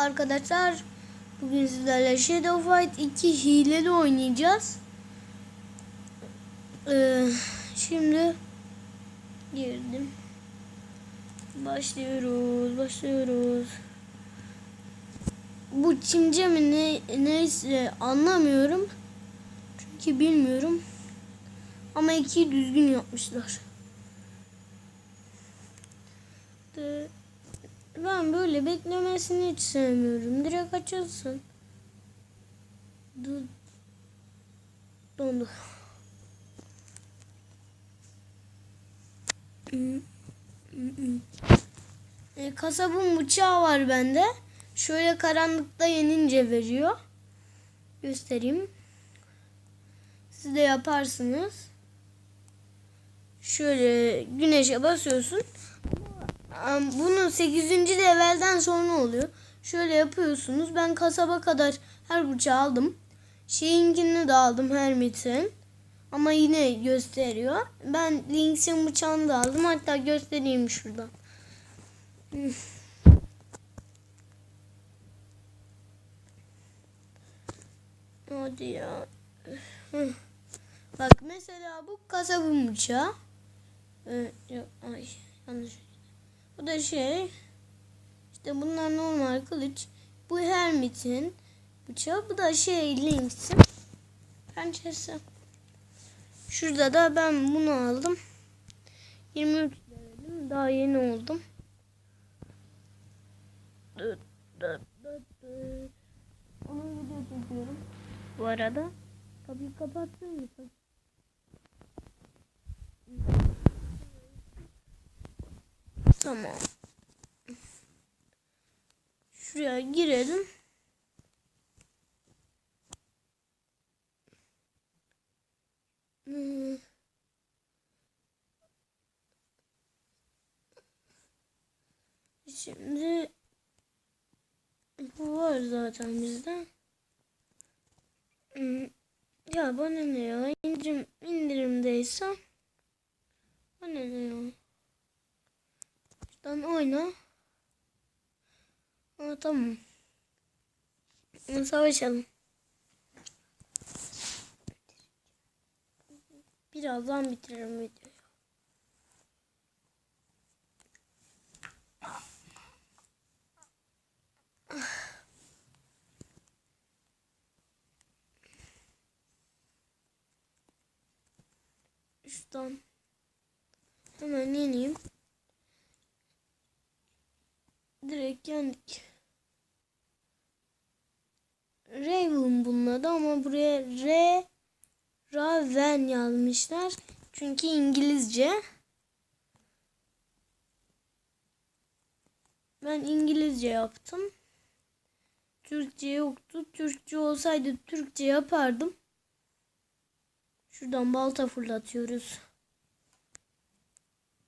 Arkadaşlar bugün sizlerle Shadow Fight 2 hileli oynayacağız. Ee, şimdi girdim. Başlıyoruz, başlıyoruz. Bu Çince mi ne, neyse anlamıyorum. Çünkü bilmiyorum. Ama ikiyi düzgün yapmışlar. De, ben böyle beklemesini hiç sevmiyorum. Direkt açılsın. Du dondu. E, kasabın bıçağı var bende. Şöyle karanlıkta yenince veriyor. Göstereyim. Siz de yaparsınız. Şöyle güneşe basıyorsun. Bunu 8. levelden sonra oluyor. Şöyle yapıyorsunuz. Ben kasaba kadar her bıçağı aldım. Şeyinkini de aldım Hermit'in. Ama yine gösteriyor. Ben Lynx'in bıçağını da aldım. Hatta göstereyim şuradan. Hadi ya. Bak mesela bu kasabın bıçağı. Ee, yok, ay yanlış. Bu da şey. İşte bunlar normal kılıç. Bu Hermit'in bıçağı. Bu da şey Lynx'in pençesi. Şurada da ben bunu aldım. 23 levelim. Daha yeni oldum. Onu video çekiyorum. Bu arada. Kapıyı kapattın mısın? Tamam. Şuraya girelim. Hmm. Şimdi bu var zaten bizde. Hmm. Ya bana ne ya? İndirim, indirimdeyse bana ne ya? Şuradan oyna. Aa, tamam. Savaşalım. Birazdan bitiririm videoyu. Şuradan hemen yeneyim. Direkt yendik. Raven bunun adı ama buraya R Raven yazmışlar. Çünkü İngilizce. Ben İngilizce yaptım. Türkçe yoktu. Türkçe olsaydı Türkçe yapardım. Şuradan balta fırlatıyoruz.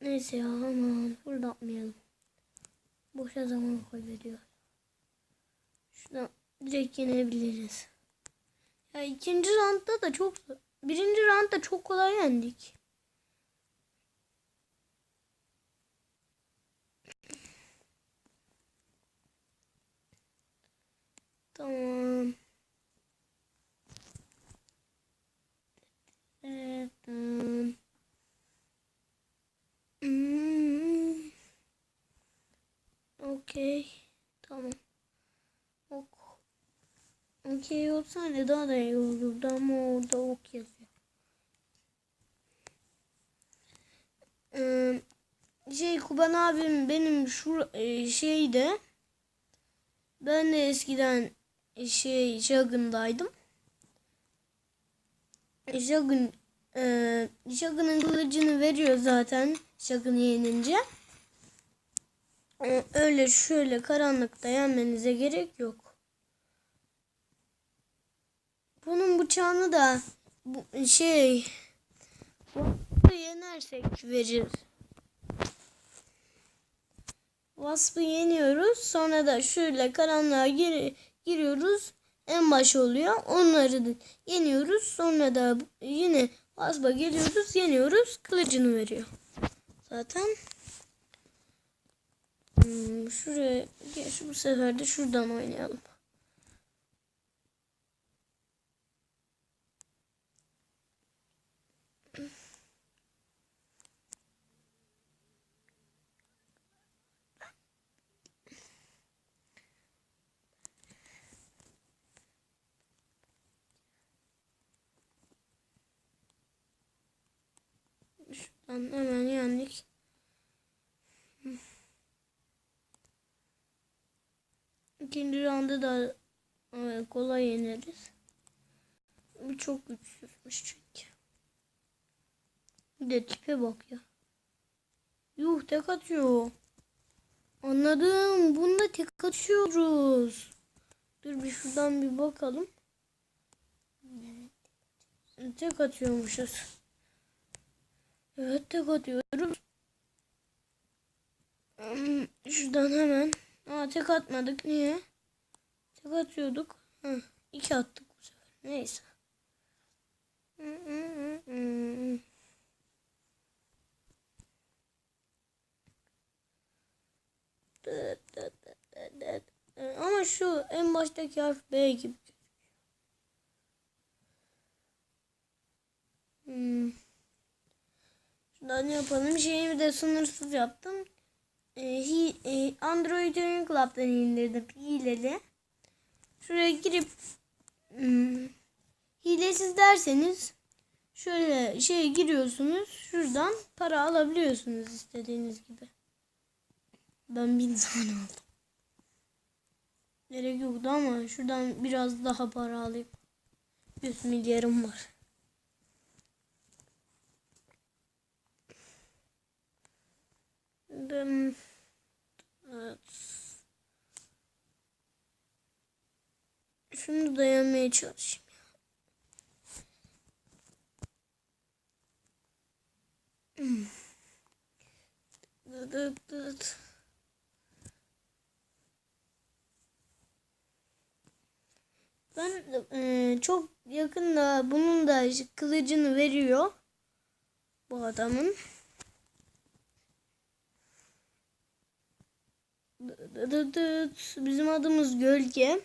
Neyse ya aman fırlatmayalım. Boşa zaman kaybediyor. Şuradan direkt yenebiliriz. Ya ikinci roundda da çok birinci roundda çok kolay yendik. Tamam. Evet. tamam. Hmm. Okey. Tamam. Ok. Okey olsaydı daha da iyi olurdu ama orada ok yazıyor. Ee, şey Kuban abim benim şu e, şeyde ben de eskiden e, şey Jagun'daydım. Jagun e, Jagun'un kılıcını veriyor zaten Jagun'u yenince. E, öyle şöyle karanlıkta yenmenize gerek yok. Bunun bıçağını da bu, şey Wasp'ı yenersek veririz. Wasp'ı yeniyoruz. Sonra da şöyle karanlığa gir, giriyoruz. En baş oluyor. Onları da yeniyoruz. Sonra da yine Wasp'a geliyoruz. Yeniyoruz. Kılıcını veriyor. Zaten Hmm, şuraya geç bu sefer de şuradan oynayalım. Şuradan hemen yendik. İkinci rounda da e, kolay yeneriz. Bu çok güçsüzmüş çünkü. Bir de tipe bak ya. Yuh tek atıyor. Anladım. Bunda tek atıyoruz. Dur bir şuradan bir bakalım. Tek atıyormuşuz. Evet tek atıyoruz. Hmm, Şuradan hemen. Aa tek atmadık. Niye? Tek atıyorduk. Hı, iki attık bu sefer. Neyse. Ama şu en baştaki harf B gibi. Hmm. Şuradan yapalım. Şeyi bir de sınırsız yaptım. Ee, e, Android Oyun Club'dan indirdim hileli. Şuraya girip hmm, hilesiz derseniz şöyle şeye giriyorsunuz. Şuradan para alabiliyorsunuz istediğiniz gibi. Ben bin tane aldım. Gerek yoktu ama şuradan biraz daha para alayım. 100 milyarım var. Ben evet. Şunu dayanmaya çalışayım. Ben e, çok yakında bunun da kılıcını veriyor bu adamın. Bizim adımız Gölge.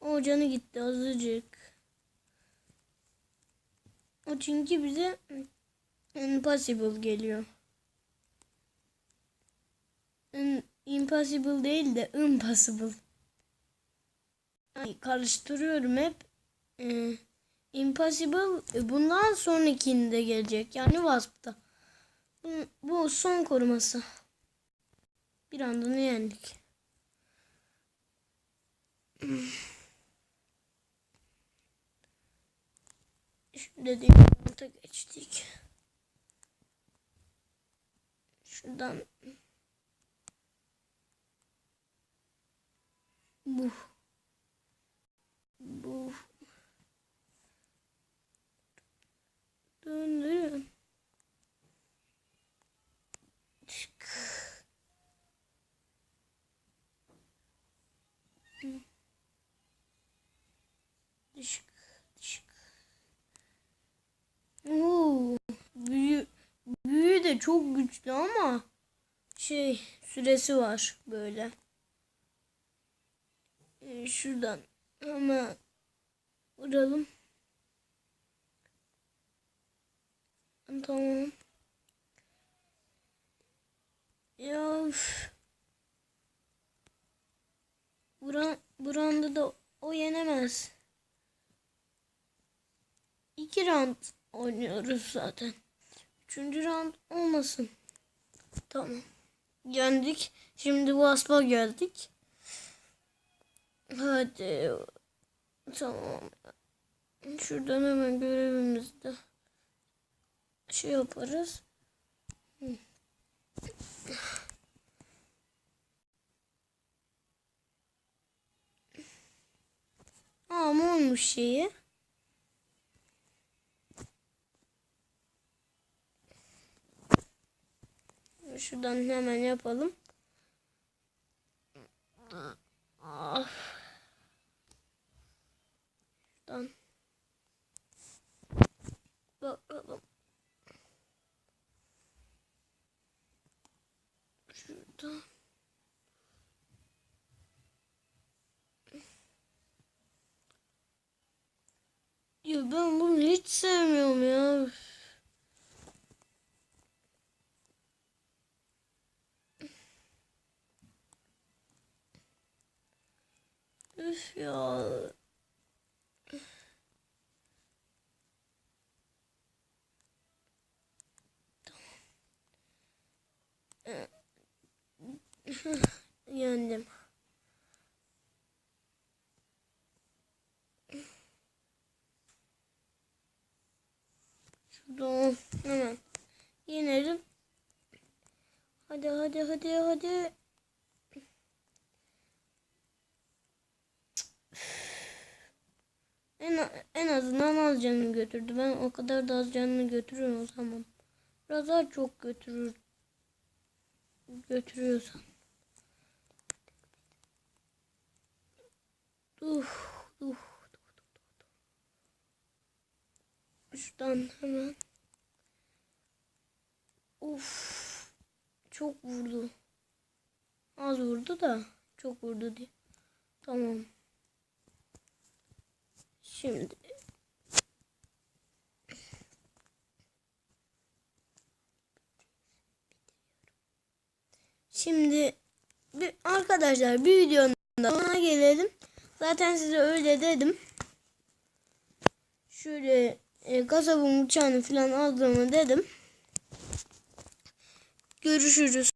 O canı gitti azıcık. O çünkü bize impossible geliyor. Impossible değil de impossible. Ay, karıştırıyorum hep. Ee, impossible e, bundan sonrakinde gelecek. Yani Wasp'ta. Bu, bu son koruması. Bir anda ne yendik? Şimdi dediğim geçtik. Şuradan bu bu Çık. Çık. Oo, büyü, büyü de çok güçlü ama şey süresi var böyle. Ee, şuradan ama vuralım. Tamam. Ya üf. Buran, buranda da o yenemez. İki round oynuyoruz zaten. Üçüncü round olmasın. Tamam. Yendik. Şimdi Wasp'a geldik. Hadi. Tamam. Şuradan hemen görevimizde şey yaparız. Hı. bu şeyi. Şuradan hemen yapalım. Of. Şuradan. Bakalım. Şuradan. Ya ben bunu hiç sevmiyorum ya. Üf ya. Yendim. Şuradan hemen yenerim. Hadi hadi hadi. En, en azından az canını götürdü. Ben o kadar da az canını götürüyorum o zaman. Biraz daha çok götürür. Götürüyorsan. Uf, uf. Şuradan hemen. Uf. Çok vurdu. Az vurdu da çok vurdu diye. Tamam. Şimdi Şimdi arkadaşlar bir videonun da sonuna gelelim. Zaten size öyle dedim. Şöyle e, kasabın uçağını falan aldığımı dedim. Görüşürüz.